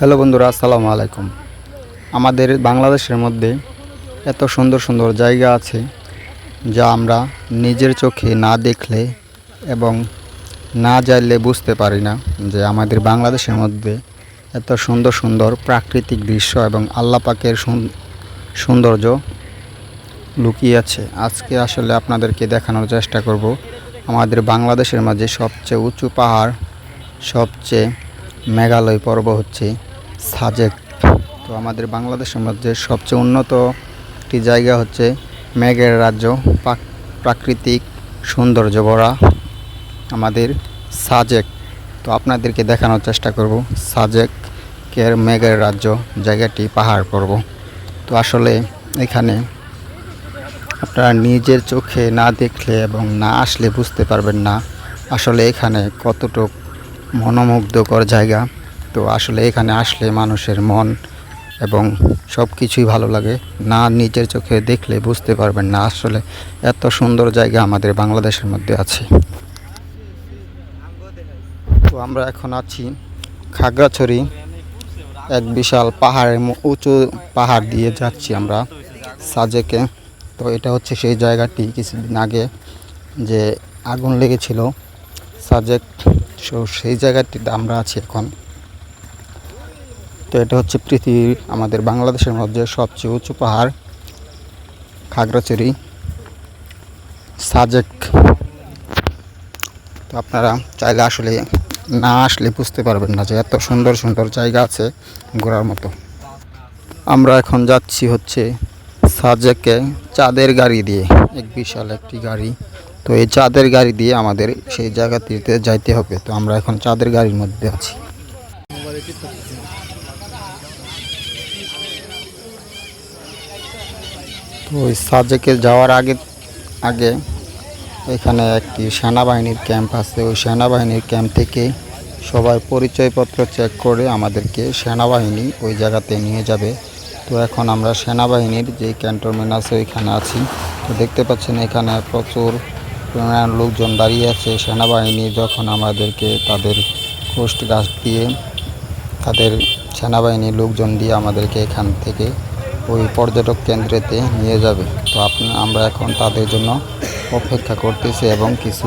Hello বন্ধুরা, আসসালামু আলাইকুম। আমাদের বাংলাদেশের মধ্যে এত সুন্দর সুন্দর জায়গা আছে যা আমরা নিজের চোখে না দেখলে এবং না জানলে বুঝতে পারি না যে আমাদের বাংলাদেশের মধ্যে এত সুন্দর সুন্দর প্রাকৃতিক দৃশ্য এবং আল্লাহ পাকের সুন- সৌন্দর্য লুকিয়ে আছে। আজকে আসলে আপনাদেরকে দেখানোর চেষ্টা করব আমাদের বাংলাদেশের মাঝে সবচেয়ে উঁচু পাহাড়, সবচেয়ে মেঘালয় পর্ব হচ্ছে সাজেক। তো আমাদের বাংলাদেশের মধ্যে সবচেয়ে উন্নত একটি জায়গা হচ্ছে মেঘের রাজ্য প্রাক- প্রাকৃতিক সৌন্দর্য ভরা আমাদের সাজেক। তো আপনাদেরকে দেখানোর চেষ্টা করব, সাজেকের মেঘের রাজ্য, জায়গাটি পাহাড় করব তো আসলে এখানে আপনারা নিজের চোখে না দেখলে এবং না আসলে বুঝতে পারবেন না আসলে এখানে কতটুক মনোমুগ্ধকর জায়গা। তো আসলে এখানে আসলে মানুষের মন এবং সব কিছুই ভালো লাগে। না নিজের চোখে দেখলে বুঝতে পারবেন না আসলে এত সুন্দর জায়গা আমাদের বাংলাদেশের মধ্যে আছে। তো আমরা এখন আছি খাগড়াছড়ি, এক বিশাল পাহাড়ের উঁচু পাহাড় দিয়ে যাচ্ছি আমরা সাজেকে। তো এটা হচ্ছে সেই জায়গাটি কিছুদিন আগে যে আগুন লেগেছিল সাজেক। সো সেই জায়গাটিতে আমরা আছি এখন। তো এটা হচ্ছে পৃথিবীর, আমাদের বাংলাদেশের মধ্যে সবচেয়ে উঁচু পাহাড়, খাগড়াছড়ি, সাজেক। তো আপনারা চাইলে আসলে না আসলে বুঝতে পারবেন না যে এত সুন্দর সুন্দর জায়গা আছে ঘোরার মতো। আমরা এখন যাচ্ছি হচ্ছে সাজেকে চাঁদের গাড়ি দিয়ে, এক বিশাল একটি গাড়ি। তো এই চাঁদের গাড়ি দিয়ে আমাদের সেই জায়গাটিতে যাইতে হবে। তো আমরা এখন চাঁদের গাড়ির মধ্যে আছি। তো ওই সাজেকে যাওয়ার আগে আগে এখানে একটি সেনাবাহিনীর ক্যাম্প আছে। ওই সেনাবাহিনীর ক্যাম্প থেকে সবাই পরিচয়পত্র চেক করে আমাদেরকে সেনাবাহিনী ওই জায়গাতে নিয়ে যাবে। তো এখন আমরা সেনাবাহিনীর যে ক্যান্টনমেন্ট আছে, ওইখানে আছি। তো দেখতে পাচ্ছেন এখানে প্রচুর লোকজন দাঁড়িয়ে আছে। সেনাবাহিনী যখন আমাদেরকে তাদের কোস্ট গাছ দিয়ে তাদের সেনাবাহিনীর লোকজন দিয়ে আমাদেরকে এখান থেকে ওই পর্যটক কেন্দ্রেতে নিয়ে যাবে। তো আপনি, আমরা এখন তাদের জন্য অপেক্ষা করতেছি এবং কিছু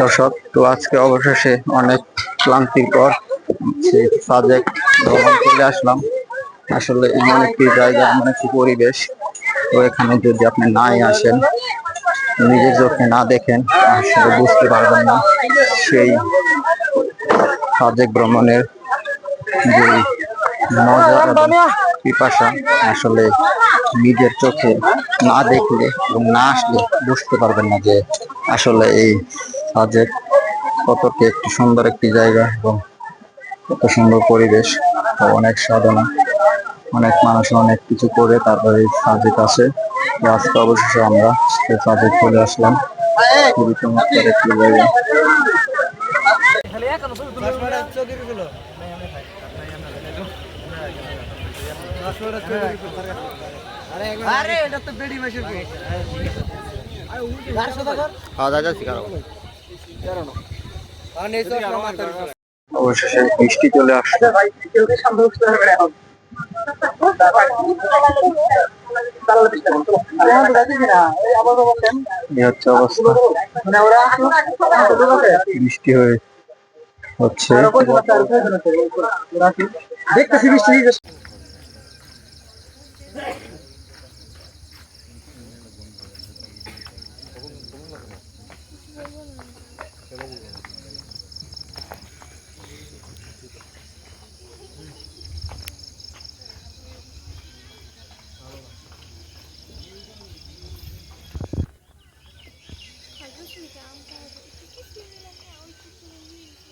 দর্শক, তো আজকে অবশেষে অনেক ক্লান্তির পর সেই সাজেক ভ্রমণ চলে আসলাম। আসলে এমন একটি জায়গা, এমন একটি পরিবেশ, তো এখানে যদি আপনি নাই আসেন, নিজের চোখে না দেখেন, আসলে বুঝতে পারবেন না সেই সাজেক ভ্রমণের যে মজা এবং পিপাসা, আসলে নিজের চোখে না দেখলে এবং না আসলে বুঝতে পারবেন না যে আসলে এই সাজেক কতটি একটি সুন্দর একটি জায়গা এবং কত সুন্দর পরিবেশ অনেক সাধনা অনেক মানুষ অনেক কিছু করে তারপরে সাজেক আসে আজকে অবশেষে আমরা সাজেক চলে আসলাম। খুবই চমৎকার একটি জায়গা। আরে এটা তো বেডি মাসের খাওয়া দাওয়া যাচ্ছি কারও। আর নেই তো অবশেষে বৃষ্টি চলে এই হচ্ছে অবস্থা। বৃষ্টি হয়ে হচ্ছে। দেখতেছি বৃষ্টি Mami, down by the... Did you see me now?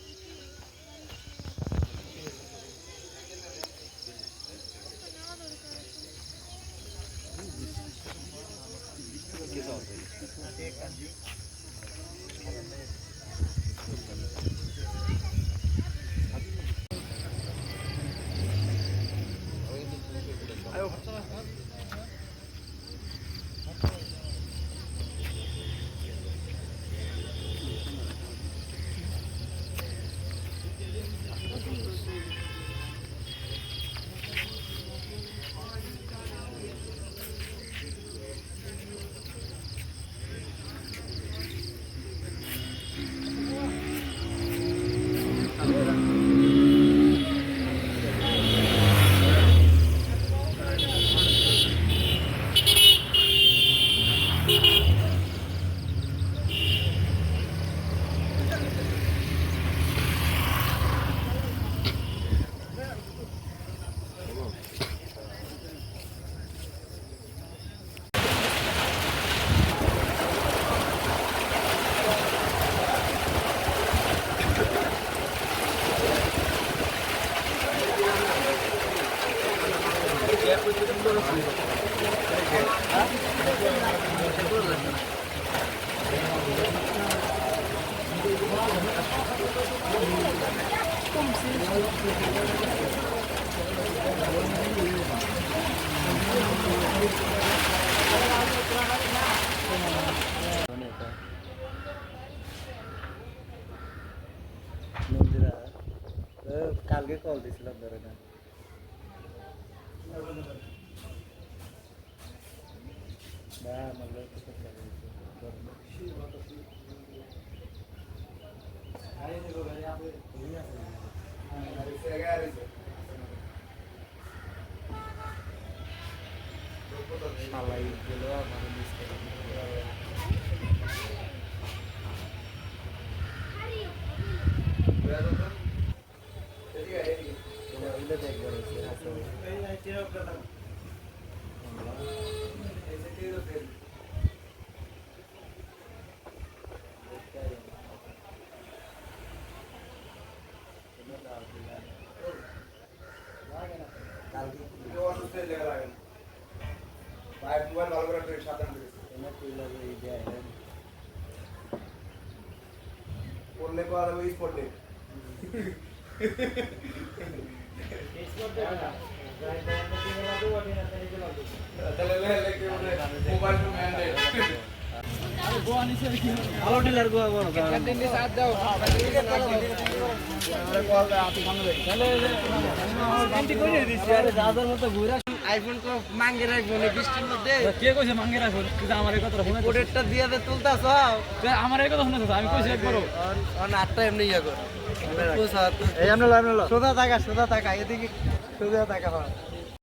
কালকে কল দিছিলাম ধরে না Bye, my love. পড়লে পর ওই স্পটে তাহলে লে লে মোবাইল টু ম্যান্ডেট ভালো ডিলার গোয়া গোয়া ক্যান্টিনে সাথ দাও আইফোন তো মাঙ্গে রাখব না বৃষ্টির মধ্যে। কে কইছে মাঙ্গে রাখো কিন্তু আমার এই কথাটা শুনে কোডেরটা দিয়ে দে তুলতাছ আমার এই কথা শুনে আমি কইছি একবারও। আটটা এমনি ইয়া কর। এই আমরা লো আমরা লো। সোজা থাকা সোজা থাকা এদিকে সোজা টাকা